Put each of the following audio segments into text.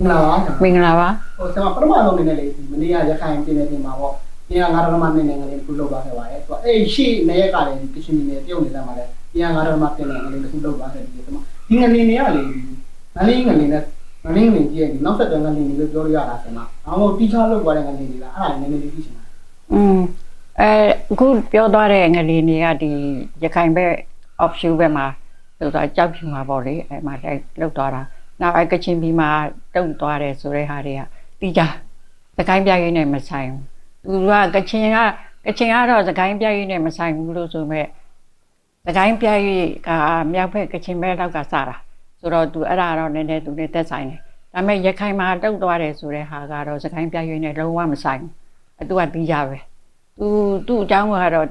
မင်္ဂလာပါမင်္ဂလာပါဟိုကျွန်တော်ပထမဆုံးအနေနဲ့လေဒီမနေ့ကရခိုင်ပြည်နယ်ပြင်မှာပေါ့ပြင်ကငါးရမနဲ့နိုင်ငံလေးတစ်ခုလောက်သွားခဲ့ပါတယ်သူကအဲ့ရှိနေရကလည်းကချင်ပြည်နယ်ပြုတ်နေတယ်မှာလေပြင်ကငါးရမပြင်နိုင်ငံလေးတစ်ခုလောက်သွားခဲ့ပြီးကျွန်တော်ဒီငနေနေရလေငလေးငနေနဲ့ငလေးငနေကြီးရဲ့ဒီနောက်ဆက်တွဲငနေနေလို့ပြောလို့ရတာဆင်မအမောတီချာလောက်သွားတဲ့ငနေနေလားအဲ့ဒါနည်းနည်းလေးသိချင်တာอืมအဲအခုပြောသွားတဲ့ငလီနေကဒီရခိုင်ဘက် offshore ဘက်မှာဆိုတာကြောက်ဖြူမှာပေါ့လေအဲမှာလိုက်လောက်သွားတာ နောက်အဲကချင်ပြည်မှာတုတ်သွားတယ်ဆိုတဲ့ဟာတွေကတီးကြစကိုင်းပြရေးနဲ့မဆိုင်ဘူးသူကကချင်ကကချင်ကတော့စကိုင်းပြရေးနဲ့မဆိုင်ဘူးလို့ဆိုမဲ့စကိုင်းပြရေးကမြောက်ဘက်ကချင်ဘက်လောက်ကစတာဆိုတော့သူအဲ့ဒါတော့နည်းနည်းသူနဲ့သက်ဆိုင်တယ်ဒါပေမဲ့ရခိုင်မှာတုတ်သွားတယ်ဆိုတဲ့ဟာကတော့စကိုင်းပြရေးနဲ့လုံးဝမဆိုင်ဘူးအတူကတီးကြပဲသူသူ့အကြောင်းကတော့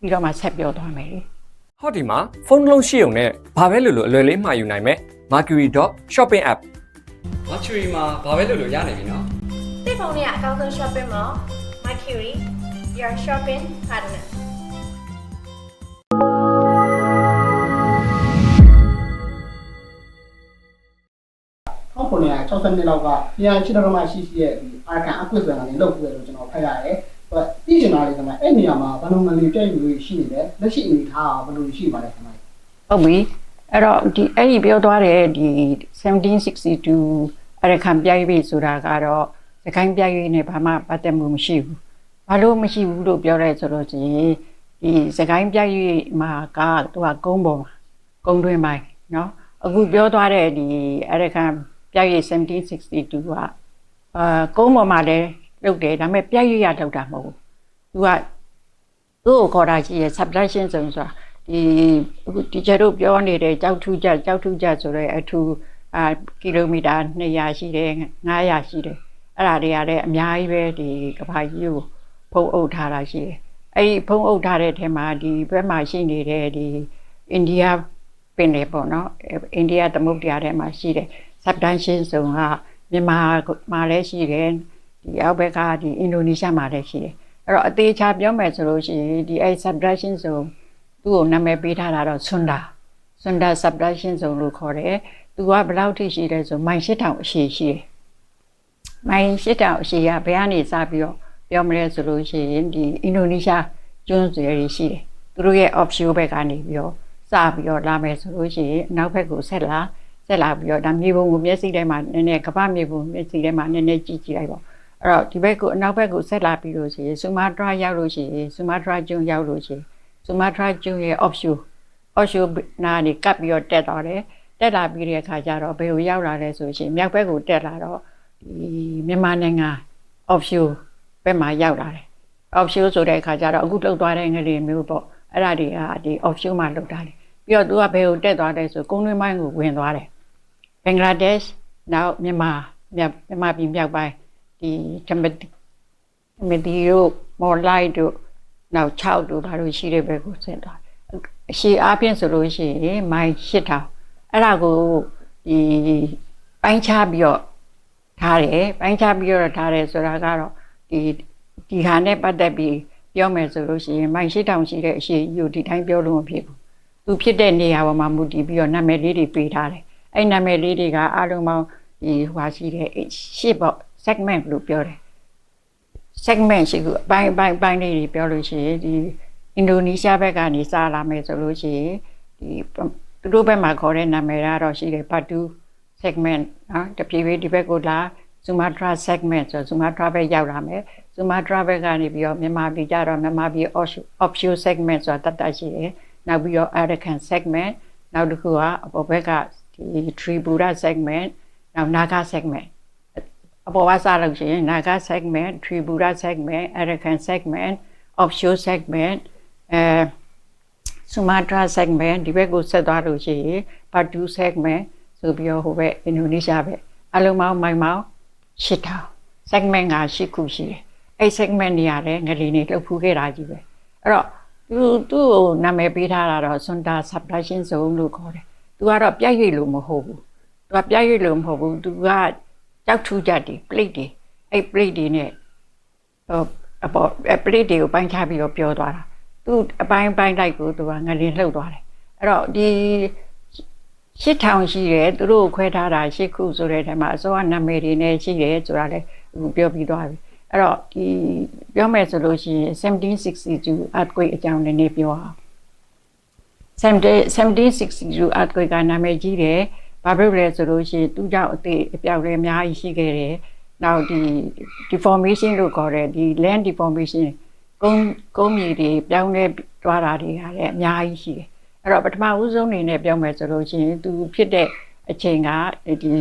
ပြီးတော့မှဆက်ပြောသွားမယ်လေဟောဒီမှာဖုန်းတစ်လုံးရှိုံနဲ့ဘာပဲလို့လို့အလွယ်လေးမှာယူနိုင်မယ် Mercury.shopping app Mercury မှာဘာပဲလို့လို့ရနေပြီနော်တိတ်ဖုန်းလေးကအကောင်းဆုံး shopping mall Mercury your shopping partner 1960နှစ်လောက်ကပြန်ချစ်တော်မှရှိရှိရဲ့ဒီအာကန်အကွစ်ဆိုတာလည်းလောက်ပြီးလို့ကျွန်တော်ဖတ်ရတယ်ဟိုသိချင်တာလေးကမှအဲ့နေရာမှာဘယ်လိုငလေးပြည့်ယူလို့ရှိနေလဲလက်ရှိအနေထားကဘယ်လိုရှိပါလဲခင်ဗျာဟုတ်ပြီ အဲ့တော့ဒီအဲ့ဒီပြောသွားတဲ့ဒီ1762အရခံပြိုင်ပြီဆိုတာကတော့စကိုင်းပြိုင်ရေးနဲ့ဘာမှပတ်သက်မှုမရှိဘူးဘာလို့မရှိဘူးလို့ပြောရဲဆိုတော့ဒီဒီစကိုင်းပြိုင်ရေးမှာကသူကကုန်းပေါ်မှာကုန်းတွင်းပိုင်းเนาะအခုပြောသွားတဲ့ဒီအရခံပြိုင်ရေး1762ကအာကုန်းပေါ်မှာလည်းလုပ်တယ်ဒါပေမဲ့ပြိုင်ရေးရလောက်တာမဟုတ်ဘူးသူက သူ့ကိုခေါ်တာရှိရ subtraction ဆိုရင်ဆိုတာ ဒီအခုတီချာတို့ပြောနေတဲ့ကြောက်ထူးကြကြောက်ထူးကြဆိုတော့အထူအာကီလိုမီတာ200ရှိတယ်900ရှိတယ်အဲ့ဒါတွေကလည်းအများကြီးပဲဒီကဘာကြီးကိုဖုံးအုပ်ထားတာရှိတယ်အဲ့ဒီဖုံးအုပ်ထားတဲ့ထဲမှာဒီဘက်မှာရှိနေတဲ့ဒီအိန္ဒိယပင်လေပေါ့နော်အိန္ဒိယသမုဒ္ဒရာထဲမှာရှိတယ် subtraction ဆိုကမြန်မာမှာလည်းရှိတယ်ဒီအောက်ဘက်ကဒီအင်ဒိုနီးရှားမှာလည်းရှိတယ်အဲ့တော့အသေးချာပြောမယ်ဆိုလို့ရှိရင်ဒီအဲ့ subtraction ဆို သူ့ကိုနာမည်ပေးထားတာတော့ဆွန်ဒါဆွန်ဒါ subtraction ဆိုလို့ခေါ်တယ်သူကဘယ်လောက်ထိရှိလဲဆိုမိုင်8000အရှိရှိတယ်မိုင်8000အရှိကဘယ်ကနေစပြီးတော့ပြောမလဲဆိုလို့ရှိရင်ဒီအင်ဒိုနီးရှားကျွန်းဆွယ်တွေရှိတယ်သူတို့ရဲ့ offshore ဘက်ကနေပြီးတော့စပြီးတော့လာမယ်ဆိုလို့ရှိရင်နောက်ဘက်ကိုဆက်လာဆက်လာပြီးတော့ဒါမြေပုံကိုမျက်စိထဲမှာနည်းနည်းကပ္ပမြေပုံမျက်စိထဲမှာနည်းနည်းကြည့်ကြည့်လိုက်ပေါ့အဲ့တော့ဒီဘက်ကိုအနောက်ဘက်ကိုဆက်လာပြီးလို့ရှိရင်ဆူမာတရာရောက်လို့ရှိရင်ဆူမာတရာကျွန်းရောက်လို့ရှိရင် ဆူမာတရာကျွန်းရဲ့ offshore offshore နားနေကပ်ပြီးတော့တက်သွားတယ်တက်လာပြီးတဲ့အခါကျတော့ဘယ်ကိုရောက်လာလဲဆိုရှင်မြောက်ဘက်ကိုတက်လာတော့ဒီမြန်မာနိုင်ငံ offshore ဘက်မှာရောက်လာတယ် offshore ဆိုတဲ့အခါကျတော့အခုလှုပ်သွားတဲ့ငရေမျိုးပေါ့အဲ့ဒါတွေကဒီ offshore မှာလှုပ်တာလေပြီးတော့သူကဘယ်ကိုတက်သွားလဲဆိုကုန်းတွင်းပိုင်းကိုဝင်သွားတယ်ဘင်္ဂလားဒေ့ရှ်နောက်မြန်မာမြောက်မြန်မာပြည်မြောက်ပိုင်းဒီတမတီတမတီတို့မော်လိုက်တို့ နောက်6တို့ဘာလို့ရှိတဲ့ဘက်ကိုဆင်းသွားတယ်အရှိအားဖြင့်ဆိုလို့ရှိရင်မိုင်8000အဲ့ဒါကိုဒီပိုင်းခြားပြီးတော့ထားတယ်ပိုင်းခြားပြီးတော့ထားတယ်ဆိုတာကတော့ဒီဒီဟာနဲ့ပတ်သက်ပြီးပြောမယ်ဆိုလို့ရှိရင်မိုင်8000ရှိတဲ့အရှိယူဒီတိုင်းပြောလို့မဖြစ်ဘူးသူဖြစ်တဲ့နေရာပေါ်မှာမူတည်ပြီးတော့နာမည်လေးတွေပေးထားတယ်အဲ့နာမည်လေးတွေကအားလုံးပေါင်းဒီဟွာရှိတဲ့ရှစ်ပေါ့ segment လို့ပြောတယ် segment ရှိခုအပိုင်းအပိုင်းအပိုင်းလေးတွေပြောလို့ရှိရင်ဒီအင်ဒိုနီးရှားဘက်ကနေစလာမယ်ဆိုလို့ရှိရင်ဒီသူတို့ဘက်မှာခေါ်တဲ့နာမည်ကတော့ရှိတယ် Batu segment နော်တပြေးပြေးဒီဘက်ကိုလာ Sumatra segment ဆို Sumatra ဘက်ရောက်လာမယ် Sumatra ဘက်ကနေပြီးတော့မြန်မာပြည်ကြတော့မြန်မာပြည် offshore offshore segment ဆိုတာတတ်တတ်ရှိတယ်နောက်ပြီးတော့ Arakan segment နောက်တစ်ခုကအပေါ်ဘက်ကဒီ Tripura segment နောက် Naga segment အပေါ်ကစားလို့ရှိရင် Naga segment, Tripura segment, Arakan segment, offshore segment အဲ Sumatra segment ဒီဘက်ကိုဆက်သွားလို့ရှိရင် Batu segment ဆိုပြီးတော့ဟိုဘက်အင်ဒိုနီးရှားဘက်အလုံးပေါင်းမိုင်ပေါင်း8000 segment က8ခုရှိတယ်အဲ့ segment နေရာလည်းငလီနေလှုပ်ဖူးခဲ့တာကြီးပဲအဲ့တော့သူသူ့ကိုနာမည်ပေးထားတာတော့ Sunda subtraction zone လို့ခေါ်တယ်သူကတော့ပြတ်ရွေ့လို့မဟုတ်ဘူးသူကပြတ်ရွေ့လို့မဟုတ်ဘူးသူက ကြောက်ထူးကြတယ် plate တွေအဲ့ plate တွေနဲ့ဟိုအပေါ် plate တွေကိုပိုင်းခြားပြီးတော့ပြောသွားတာသူအပိုင်းပိုင်းလိုက်ကိုသူကငလင်းလှုပ်သွားတယ်အဲ့တော့ဒီရှစ်ထောင်ရှိတယ်သူတို့ကိုခွဲထားတာရှစ်ခုဆိုတဲ့ထဲမှာအစောကနာမည်တွေနဲ့ရှိတယ်ဆိုတာလည်းအခုပြောပြီးသွားပြီအဲ့တော့ဒီပြောမယ်ဆိုလို့ရှိရင်1762 earthquake အကြောင်းနည်းနည်းပြောအောင်1762 earthquake ကနာမည်ကြီးတယ် ဘာဖြစ်လဲဆိုလို့ရှိရင်သူကြောင့်အသေးအပြောက်တွေအများကြီးရှိခဲ့တယ်နောက်ဒီ deformation လို့ခေါ်တဲ့ဒီ land deformation ကုန်းကုန်းမြေတွေပြောင်းလဲသွားတာတွေကလည်းအများကြီးရှိတယ်အဲ့တော့ပထမဦးဆုံးအနေနဲ့ပြောမယ်ဆိုလို့ရှိရင်သူဖြစ်တဲ့အချိန်ကဒီ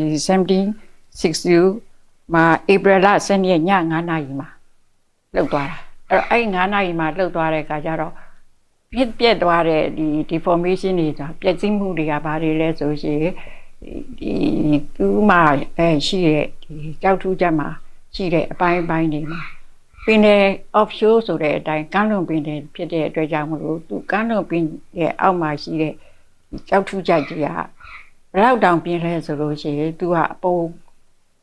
1762မှာ April လ7ရက်ည9နာရီမှာလှုပ်သွားတာအဲ့တော့အဲ့9နာရီမှာလှုပ်သွားတဲ့အခါကျတော့ပြက်ပြက်သွားတဲ့ဒီ deformation တွေဆိုတာပျက်စီးမှုတွေကဘာတွေလဲဆိုရှင် ဒီသူ့မှာအဲရှိတဲ့ဒီကြောက်ထူးချက်မှာရှိတဲ့အပိုင်းအပိုင်းတွေမှာပင်တဲ့ offshore ဆိုတဲ့အတိုင်းကမ်းလွန်ပင်တဲ့ဖြစ်တဲ့အတွက်ကြောင့်မလို့သူကမ်းလွန်ပင်ရဲ့အောက်မှာရှိတဲ့ဒီကြောက်ထူးချက်ကြီးကဘယ်တော့တောင်ပြင်းလဲဆိုလို့ရှိရင်သူကအပေါ်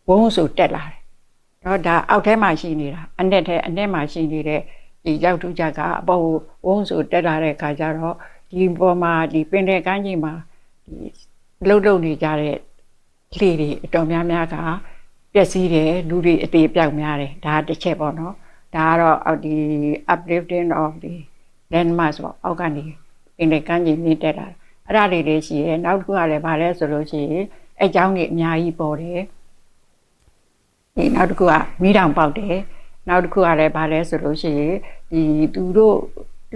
ဝုန်းဆိုတက်လာတယ်။တော့ဒါအောက်ထဲမှာရှိနေတာအနဲ့ထဲအနဲ့မှာရှိနေတဲ့ဒီရောက်ထူးချက်ကအပေါ်ကိုဝုန်းဆိုတက်လာတဲ့အခါကျတော့ဒီပေါ်မှာဒီပင်တဲ့ကမ်းခြေမှာဒီ လှုပ်လှုပ်နေကြတဲ့ကလေးတွေအတော်များများကပျက်စီးတယ်လူတွေအသေးပြောက်များတယ်ဒါတစ်ချက်ပေါ့နော်ဒါကတော့အောက်ဒီ uplifting of the landmass ပေါ့အောက်ကနေပင်တဲ့ကမ်းခြေမြင့်တက်လာအဲ့ဒါတွေလည်းရှိရဲနောက်တစ်ခုကလည်းဗာလဲဆိုလို့ရှိရင်အကြောင်းကြီးအများကြီးပေါ်တယ်ဒီနောက်တစ်ခုကမီးတောင်ပေါက်တယ်နောက်တစ်ခုကလည်းဗာလဲဆိုလို့ရှိရင်ဒီသူတို့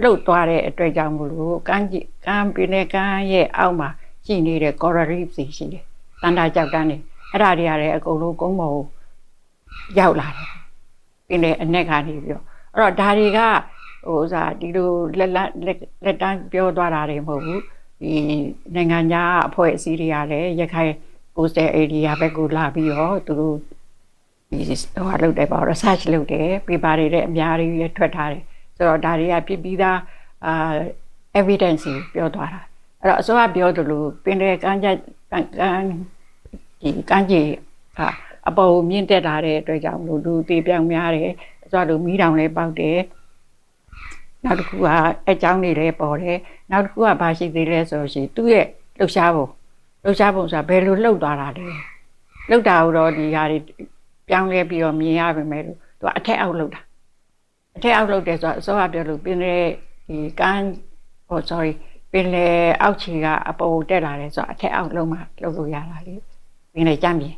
လှုပ်သွားတဲ့အတွက်ကြောင့်မလို့ကမ်းကြီးကမ်းပင်တဲ့ကမ်းရဲ့အောက်မှာ ရှိနေတဲ့ coral reef တွေရှိတယ်။တန်တာကြောက်တန်းနေအဲ့ဒါတွေကလည်းအကုန်လုံးကုန်းပေါ်ကိုရောက်လာတယ်။ပင်တဲ့အနက်ကနေပြီးတော့အဲ့တော့ဒါတွေကဟိုဥစားဒီလိုလက်လက်လက်လက်တန်းပြောသွားတာတွေမဟုတ်ဘူး။ဒီနိုင်ငံခြားအဖွဲ့အစည်းတွေကလည်းရခိုင် coastal area ဘက်ကိုလာပြီးတော့သူတို့ဒီဟိုဟာလုပ်တယ်ပေါ့ research လုပ်တယ် paper တွေလည်းအများကြီးထွက်ထားတယ်ဆိုတော့ဒါတွေကပြပြီးသားအာ evidence ကိုပြောသွားတာ အဲ့တော့အစိုးရပြောသလိုပင်တဲ့ကမ်းကြကမ်းကမ်းဒီကမ်းကြီးကအပေါ်ကိုမြင့်တက်လာတဲ့အတွက်ကြောင့်မလို့လူတေပြောင်များတယ်အစိုးရလိုမီးတောင်လည်းပေါက်တယ်နောက်တစ်ခုကအကြောင်းတွေလည်းပေါ်တယ်နောက်တစ်ခုကဘာရှိသေးလဲဆိုလို့ရှိရင်သူ့ရဲ့လှုပ်ရှားပုံလှုပ်ရှားပုံဆိုတာဘယ်လိုလှုပ်သွားတာလဲလှုပ်တာတော့ဒီဟာတွေပြောင်းလဲပြီးတော့မြင်ရပါမယ်လို့သူကအထက်အောက်လောက်တာအထက်အောက်လောက်တယ်ဆိုတော့အစောကပြောလို့ပင်လေဒီကန်းဟို sorry ပင်လေအောက်ခြေကအပေါ်တက်လာတယ်ဆိုတော့အထက်အောက်လုံးမှလောက်လို့ရတာလေပင်လေကြမ်းပြင်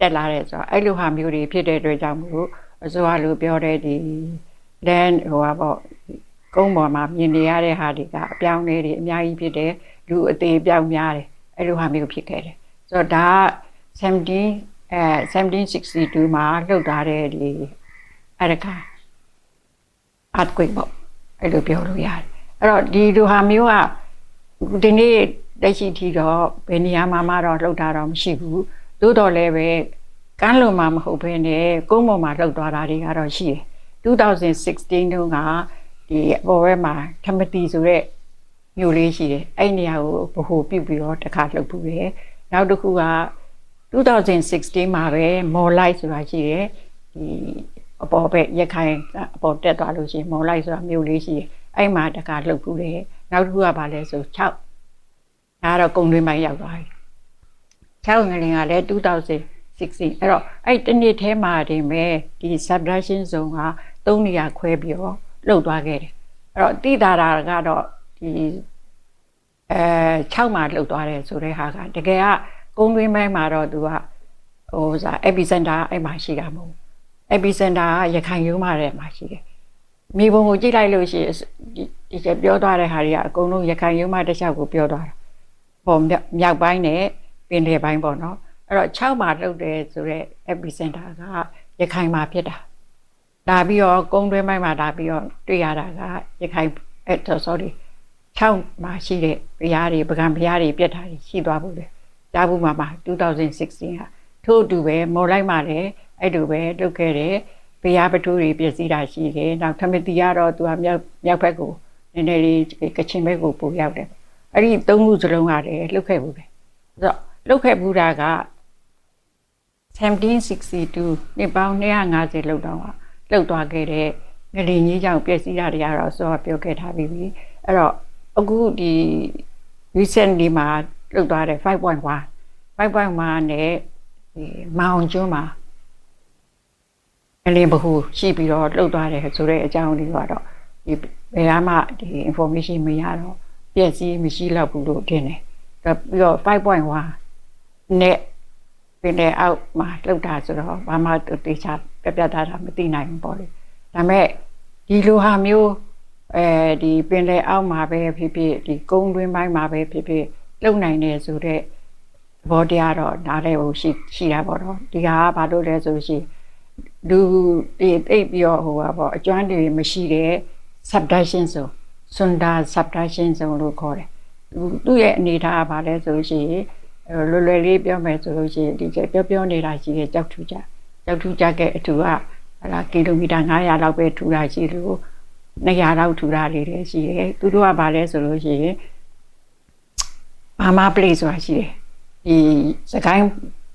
တက်လာတယ်ဆိုတော့အဲ့လိုဟာမျိုးတွေဖြစ်တဲ့အတွက်ကြောင့်မလို့အစောကလို့ပြောတဲ့ဒီ land ဟိုပါပေါ့ကုန်းပေါ်မှာမြင်နေရတဲ့ဟာတွေကအပြောင်းအလဲတွေအများကြီးဖြစ်တယ်လူအသေးပြောင်းများတယ်အဲ့လိုဟာမျိုးဖြစ်ခဲ့တယ်ဆိုတော့ဒါက17အဲ1762မှာလှုပ်ထားတဲ့ဒီအရကာ earthquake ပေါ့အဲ့လိုပြောလို့ရတယ်အဲ့တော့ဒီလိုဟာမျိုးက ဒီနေ့လက်ရှိထိတော့ဘယ်နေရာမှာမှတော့လှုပ်တာတော့မရှိဘူးသို့တော်လည်းပဲကမ်းလွန်မှာမဟုတ်ဘဲနဲ့ကုန်းပေါ်မှာလှုပ်သွားတာတွေကတော့ရှိတယ်2016တုန်းကဒီအပေါ်ဘက်မှာထမတီဆိုတဲ့မြို့လေးရှိတယ်အဲ့နေရာကိုဗဟိုပြုတ်ပြီးတော့တစ်ခါလှုပ်ပူတယ်နောက်တစ်ခုက2016မှာပဲမော်လိုက်ဆိုတာရှိတယ်ဒီအပေါ်ဘက်ရခိုင်အပေါ်တက်သွားလို့ရှိရင်မော်လိုက်ဆိုတာမြို့လေးရှိတယ်အဲ့မှာတခါလှုပ်ဖူးတယ် နောက်တစ်ခုကဘာလဲဆို6ဒါကတော့ကုံတွင်းပိုင်းရောက်သွားပြီ6ငလင်ကလည်း2016အဲ့တော့အဲ့တနေ့ထဲမှာတင်ပဲဒီ subduction zone က3နေရာခွဲပြီးတော့လှုပ်သွားခဲ့တယ်အဲ့တော့တိတာတာကတော့ဒီအဲ6မှာလှုပ်သွားတယ်ဆိုတဲ့ဟာကတကယ်ကကုန်းတွင်းပိုင်းမှာတော့သူကဟိုစား epicenter အဲ့မှာရှိတာမဟုတ် epicenter ကရခိုင်ရိုးမှာတဲ့မှာရှိတယ် မြေပုံကိုကြည့်လိုက်လို့ရှိရင်ဒီကျပြောသွားတဲ့ဟာတွေကအကုန်လုံးရခိုင်ရိုးမှာတစ်လျှောက်ကိုပြောသွားတာဟိုမြောက်ပိုင်းနဲ့ပင်လယ်ပိုင်းပေါ့နော်အဲ့တော့6မှာလှုပ်တယ်ဆိုတော့ epicenter ကရခိုင်မှာဖြစ်တာဒါပြီးတော့ကုန်းတွင်းပိုင်းမှာဒါပြီးတော့တွေ့ရတာကရခိုင်အဲ့ sorry 6မှာရှိတဲ့ဘုရားတွေပကံဘုရားတွေပြတ်တာတွေရှိသွားဘူးလေကြားဘူးမှာပါ2016ဟာထို့အတူပဲမော်လိုက်မှာလည်းအဲ့လိုပဲလုပ်ခဲ့တယ် ဘုရားပထိုးတွေပြည့်စည်တာရှိတယ်နောက်ထမတိကတော့သူကမြောက်မြောက်ဘက်ကိုနည်းနည်းလေးကချင်ဘက်ကိုပို့ရောက်တယ်အဲ့ဒီသုံးခုစလုံးကလည်းလှုပ်ခဲ့ဘူးပဲဆိုတော့လှုပ်ခဲ့ဘူးတာက1762နှစ်ပေါင်း250လောက်တော့လှုပ်သွားခဲ့တဲ့ငလင်ကြီးကြောင့်ပြည့်စည်တာတွေကတော့စောပြောခဲ့ထားပြီးပြီအဲ့တော့အခုဒီ recently မှာလှုပ်သွားတယ်5.1 5.1နဲ့ဒီမောင်ကျွန်းမှာ အလင်းဘဟုရှိပြီးတော့လှုပ်သွားတယ်ဆိုတဲ့အကြောင်းလေးကတော့ဒီဘယ်မှဒီ information မရတော့ပြည့်စည်မရှိတော့ဘူးလို့ထင်တယ်ပြီးတော့5.1နဲ့ပြင်တဲ့အောက်မှာလှုပ်တာဆိုတော့ဘာမှတေချာပြပြတာတာမသိနိုင်ဘူးပေါ့လေဒါပေမဲ့ဒီလိုဟာမျိုးအဲဒီပင်လေအောက်မှာပဲဖြစ်ဖြစ်ဒီကုန်းတွင်းပိုင်းမှာပဲဖြစ်ဖြစ်လုံနိုင်တယ်ဆိုတော့ဘောတရားတော့နားလဲဖို့ရှိရှိတာပေါ့နော်ဒီဟာကဘာလို့လဲဆိုရှိ လူဒီတိတ်ပြီးတော့ဟိုပါပေါ့အကျွမ်းတွေမရှိတဲ့ subduction ဆိုစွန်ဒါ subduction ဆိုလို့ခေါ်တယ်သူသူ့ရဲ့အနေထားကဘာလဲဆိုရှိရင်လွယ်လွယ်လေးပြောမယ်ဆိုလို့ရှိရင်ဒီကျပြောပြောနေတာရှိတဲ့ကြောက်ထူကြကြောက်ထူကြကအထူကဟလာကီလိုမီတာ900လောက်ပဲထူတာရှိလို့200လောက်ထူတာလေးတွေရှိတယ်သူတို့ကဘာလဲဆိုလို့ရှိရင်ဘာမာပလေးဆိုတာရှိတယ်ဒီစကိုင်း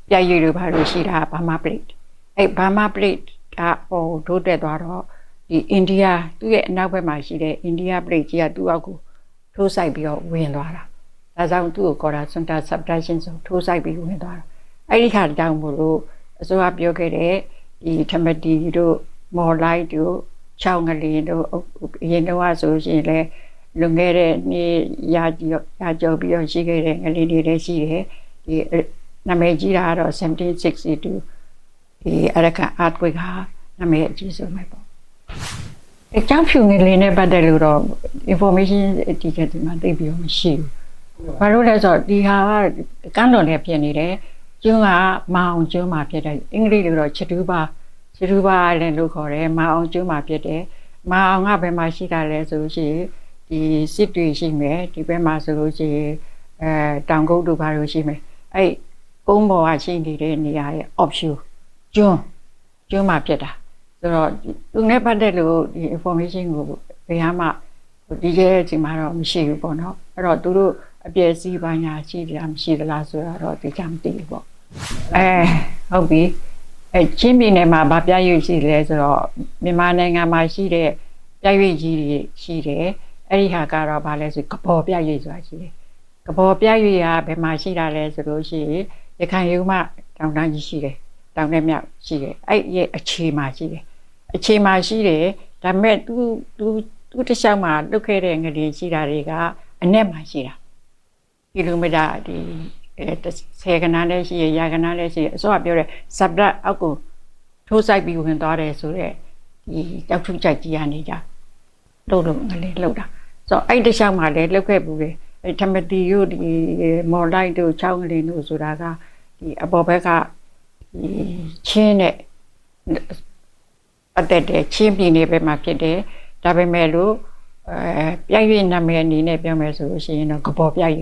ပြည့်ရည်လိုဘာလို့ရှိတာဘာမာပလေး အဲ့ဘာမာပလေးကဟိုဒိုးတက်သွားတော့ဒီအိန္ဒိယသူ့ရဲ့အနောက်ဘက်မှာရှိတဲ့အိန္ဒိယပလေးကြီးကသူ့အောက်ကိုထိုးဆိုင်ပြီးတော့ဝင်သွားတာဒါကြောင့်သူ့ကိုခေါ်တာ center subduction ဆိုထိုးဆိုင်ပြီးဝင်သွားတာအဲ့ဒီခါတောင်မို့လို့အစိုးရပြောခဲ့တဲ့ဒီထမတီတို့မော်လိုက်တို့ချောင်းကလေးတို့အရင်တော့ဆိုရှင်လဲလွန်ခဲ့တဲ့နေ့ရာကြောရာကြောပြီးတော့ရှိခဲ့တဲ့ငလေးတွေလည်းရှိတယ်ဒီနာမည်ကြီးတာကတော့1762 ဒီအရကန် earthquake ဟာနာမည်အကြီးဆုံးပဲပေါ့အကြောင်းဖြူငယ်လေးနဲ့ပတ်သက်လို့တော့ information အတိအကျဒီမှာသိပြီးတော့မရှိဘူးဘာလို့လဲဆိုတော့ဒီဟာကကန်းတော်နဲ့ဖြစ်နေတယ်ကျွန်းကမအောင်ကျွန်းမှာဖြစ်တယ်အင်္ဂလိပ်လိုတော့ချတူပါချတူပါလည်းလို့ခေါ်တယ်မအောင်ကျွန်းမှာဖြစ်တယ်မအောင်ကဘယ်မှာရှိတာလဲဆိုလို့ရှိရင်ဒီစစ်တွေရှိမယ်ဒီဘက်မှာဆိုလို့ရှိရင်အဲတောင်ကုတ်တို့ဘာလို့ရှိမယ်အဲ့ကုန်းပေါ်ကရှိနေတဲ့နေရာရဲ့ option ကျွန်းကျွန်းမှာဖြစ်တာဆိုတော့သူနဲ့ပတ်သက်လို့ဒီ information ကိုဘယ်မှဒီကျဲအချိန်မှာတော့မရှိဘူးပေါ့နော်အဲ့တော့သူတို့အပြည့်စည်းပိုင်းညာရှိတယ်မရှိသလားဆိုတော့ဒီကြမသိဘူးပေါ့အဲဟုတ်ပြီအဲချင်းပြည်နယ်မှာဗာပြရွေးရှိတယ်ဆိုတော့မြန်မာနိုင်ငံမှာရှိတဲ့ပြရွေးကြီးတွေရှိတယ်အဲ့ဒီဟာကတော့ဗာလဲဆိုကပေါ်ပြရွေးဆိုတာရှိတယ်ကပေါ်ပြရွေးကဘယ်မှာရှိတာလဲဆိုလို့ရှိရင်ရခိုင်ရုံမတောင်တန်းကြီးရှိတယ် တောင်နဲ့မြောက်ရှိတယ်အဲ့ရဲ့အခြေမှာရှိတယ်အခြေမှာရှိတယ်ဒါပေမဲ့သူသူသူတစ်လျှောက်မှာလုတ်ခဲ့တဲ့ငရေရှိတာတွေကအနက်မှာရှိတာကီလိုမီတာဒီအဲဆယ်ကနာလည်းရှိရရာကနာလည်းရှိရအစောကပြောတဲ့ sublet အောက်ကိုထိုးဆိုင်ပြီးဝင်သွားတယ်ဆိုတော့ဒီတောက်ထုကြိုက်ကြီးကနေကြလို့လို့ငလေးလောက်တာဆိုတော့အဲ့တစ်လျှောက်မှာလည်းလုတ်ခဲ့ဘူးလေအဲထမတီတို့ဒီမော်လိုက်တို့ချောင်းကလေးတို့ဆိုတာကဒီအပေါ်ဘက်ကဒီ ချင်းနဲ့အတက်တဲ့ချင်းပြည်နယ်ဘက်မှာဖြစ်တယ်ဒါပေမဲ့လို့အဲပြိုင်ရနာမည်အနေနဲ့ပြောမယ်ဆိုလို့ရှိရင်တော့ကပေါ်ပြိုင်ရ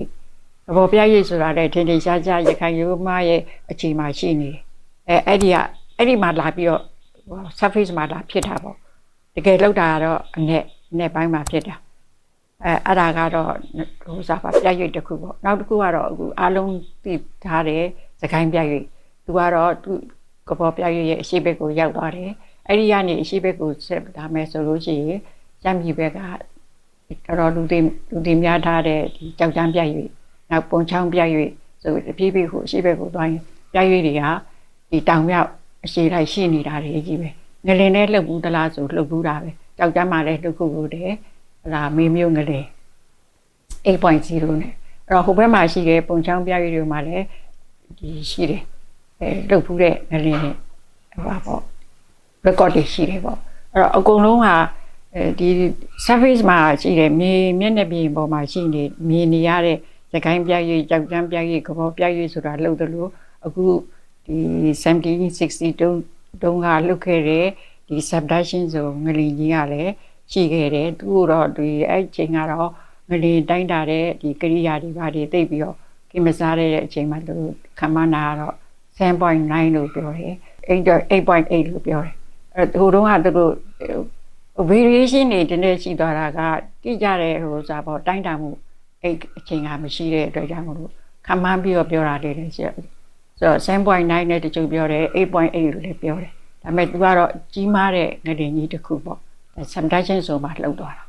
ကပေါ်ပြိုင်ရဆိုတာလည်းထင်ထင်ရှားရှားရခိုင်ရိုးမရဲ့အခြေမှာရှိနေတယ်အဲအဲ့ဒီကအဲ့ဒီမှာလာပြီးတော့ surface မှာလာဖြစ်တာပေါ့တကယ်လောက်တာကတော့အနဲ့နဲ့ပိုင်းမှာဖြစ်တာအဲအဲ့ဒါကတော့ဟိုစားပါပြရွေ့တစ်ခုပေါ့နောက်တစ်ခုကတော့အခုအားလုံးသိထားတဲ့စကိုင်းပြရွေ့ သူကတော့သူကပေါ်ပြရွေ့ရဲ့အရှိဘက်ကိုရောက်သွားတယ်အဲ့ဒီကနေအရှိဘက်ကိုဆက်လာမယ်ဆိုလို့ရှိရင်ရမ်းပြည်ဘက်ကတော်တော်လူသိလူသိများထားတဲ့ဒီကြောက်ချမ်းပြရွေ့နောက်ပုံချောင်းပြရွေ့ဆိုတဖြည်းဖြည်းကိုအရှိဘက်ကိုသွားရင်ပြရွေ့တွေကဒီတောင်မြောက်အရှိလိုက်ရှိနေတာတွေကြီးပဲငလင်နဲ့လှုပ်ဘူးသလားဆိုလှုပ်ဘူးတာပဲကြောက်ချမ်းမှလည်းလှုပ်ခုလို့တယ်ဟလာမေမျိုးငလင်8.0နဲ့အဲ့တော့ဟိုဘက်မှာရှိတဲ့ပုံချောင်းပြရွေ့တွေမှာလည်းဒီရှိတယ် အဲလှုပ်ဖူးတဲ့ငလင်ဟိုပါပေါ့ record တွေရှိတယ်ပေါ့အဲ့တော့အကုန်လုံးဟာအဲဒီ surface မှာရှိတယ်မြေမျက်နှာပြင်ပေါ်မှာရှိနေမြင်နေရတဲ့သခိုင်းပြရွေကြောက်ကြမ်းပြရွေကဘောပြရွေဆိုတာလှုပ်တယ်လို့အခုဒီ1760တုန်းတုန်းကလှုပ်ခဲ့တဲ့ဒီ subduction ဆိုငလင်ကြီးကလည်းရှိခဲ့တယ်သူတော့ဒီအဲ့ချိန်ကတော့ငလင်တိုင်းတာတဲ့ဒီကရိယာတွေဘာတွေသိပြီးတော့ကိမစားတဲ့အချိန်မှာသူခမနာကတော့ 7.9လို့ပြောတယ်8.8လို့ပြောတယ်အဲဟိုတုန်းကသူတို့ variation တွေတနေ့ရှိသွားတာကတိကျတဲ့ဟိုစားပေါ့တိုင်းတာမှုအဲ့အချိန်ကမရှိတဲ့အတွက်ကြောင့်မလို့ခမန်းပြီးတော့ပြောတာလေးလည်းရှိတယ်ဆိုတော့7.9နဲ့တချို့ပြောတယ်8.8လို့လည်းပြောတယ်ဒါပေမဲ့သူကတော့ကြီးမားတဲ့ငလင်ကြီးတစ်ခုပေါ့ subduction ဆိုမှလှုပ်သွားတာ